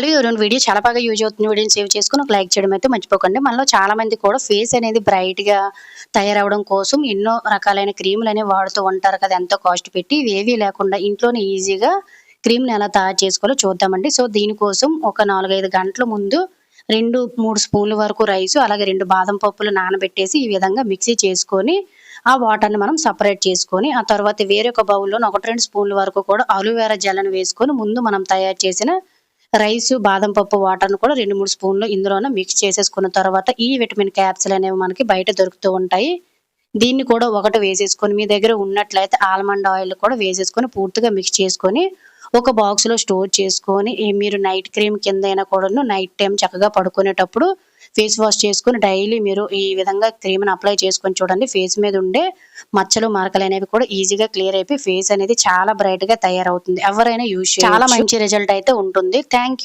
రెండు వీడియో చాలా బాగా యూజ్ అవుతుంది. వీడియోని సేవ్ చేసుకుని ఒక లైక్ చేయడం అయితే మర్చిపోకండి. మనలో చాలా మంది కూడా ఫేస్ అనేది బ్రైట్గా తయారవడం కోసం ఎన్నో రకాలైన క్రీములు అనేవి వాడుతూ ఉంటారు కదా. ఎంతో కాస్ట్ పెట్టి ఇవి లేకుండా ఇంట్లోనే ఈజీగా క్రీమ్ని ఎలా తయారు చేసుకోవాలో చూద్దామండి. సో దీనికోసం ఒక నాలుగైదు గంటల ముందు రెండు మూడు స్పూన్ల వరకు రైస్ అలాగే రెండు బాదం పప్పులు నానబెట్టేసి ఈ విధంగా మిక్సీ చేసుకొని ఆ వాటర్ని మనం సపరేట్ చేసుకొని ఆ తర్వాత వేరొక బౌల్లో ఒకటి రెండు స్పూన్ల వరకు కూడా అలోవెరా జెల్ని వేసుకొని ముందు మనం తయారు చేసిన రైస్ బాదం పప్పు వాటర్ను కూడా రెండు మూడు స్పూన్లు ఇందులోనే మిక్స్ చేసేసుకున్న తర్వాత ఈ విటమిన్ క్యాప్సిల్ అనేవి మనకి బయట దొరుకుతూ ఉంటాయి. దీన్ని కూడా ఒకటి వేసేసుకొని మీ దగ్గర ఉన్నట్లయితే ఆల్మండ్ ఆయిల్ కూడా వేసేసుకొని పూర్తిగా మిక్స్ చేసుకొని ఒక బాక్స్లో స్టోర్ చేసుకొని మీరు నైట్ క్రీమ్ కింద అయినా కూడా నైట్ టైం చక్కగా పడుకునేటప్పుడు ఫేస్ వాష్ చేసుకుని డైలీ మీరు ఈ విధంగా క్రీమ్ని అప్లై చేసుకొని చూడండి. ఫేస్ మీద ఉండే మచ్చలు మరకలు అనేవి కూడా ఈజీగా క్లియర్ అయిపోయి ఫేస్ అనేది చాలా బ్రైట్గా తయారవుతుంది. ఎవరైనా యూజ్ చాలా మంచి రిజల్ట్ అయితే ఉంటుంది. థ్యాంక్